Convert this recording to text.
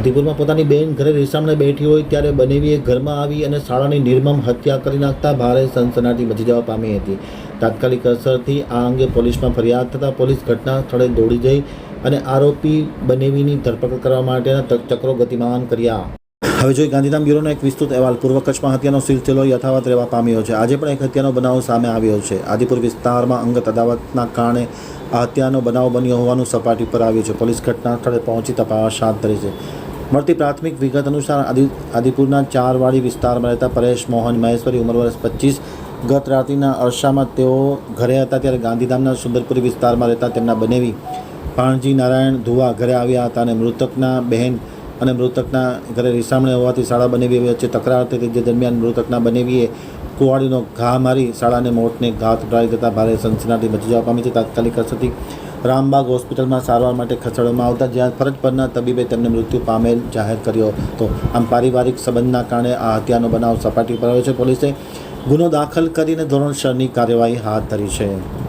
આદિપુરમાં પોતાની બેન ઘરે રીસામણે બેઠી હોય ત્યારે બનેવીએ ઘરમાં આવી અને શાળાની નિર્મમ હત્યા કરી નાખતા ભારે સનસનાટી મચી જવા પામી હતી. તાત્કાલિક અસરથી આ અંગે પોલીસમાં ફરિયાદ થતાં પોલીસ ઘટના સ્થળે દોડી જઈ અને આરોપી બનેવીની ધરપકડ કરવા માટેના ચક્રો ગતિમાન કર્યા. હવે જોઈ ગાંધીધામ બ્યુરોનો એક વિસ્તૃત અહેવાલ. પૂર્વ કચ્છમાં હત્યાનો સિલસિલો યથાવત રહેવા પામ્યો છે. આજે પણ એક હત્યાનો બનાવ સામે આવ્યો છે. આદિપુર વિસ્તારમાં અંગત અદાવતના કારણે આ હત્યાનો બનાવ બન્યો હોવાનું સપાટી પર આવ્યું છે. પોલીસ ઘટના સ્થળે પહોંચી તપાસ હાથ ધરી છે. મળતી પ્રાથમિક વિગત અનુસાર આદિ, આદિપુરના ચારવાડી વિસ્તારમાં રહેતા પરેશ મોહન મહેશ્વરી ઉંમર વર્ષ પચીસ. ગત રાત્રિના અરસામાં તેઓ ઘરે હતા ત્યારે ગાંધીધામના સુંદરપુરી વિસ્તારમાં રહેતા તેમના બનેવી ભાણજી નારાયણ ધુવા ઘરે આવ્યા હતા અને મૃતકના બહેન અને મૃતકના ઘરે રીસામણે હોવાથી શાળા બનેવી વચ્ચે તકરાર હતી. જે દરમિયાન મૃતકના બનેવીએ કુવાડીનો ઘા મારી શાળાને મોટને ઘાત ઉડાડી દેતા ભારે સનસનાટી મચી જવા પામી છે. તાત્કાલિક અસરથી રામબાગ હોસ્પિટલમાં સારવાર માટે ખસેડવામાં આવતા જ્યાં ફરજ પરના તબીબે તેમને મૃત્યુ પામેલ જાહેર કર્યો હતો. આમ પારિવારિક સંબંધના કારણે આ હત્યાનો બનાવ સપાટી પર આવ્યો છે. પોલીસે ગુનો દાખલ કરીને ધોરણસરની કાર્યવાહી હાથ ધરી છે.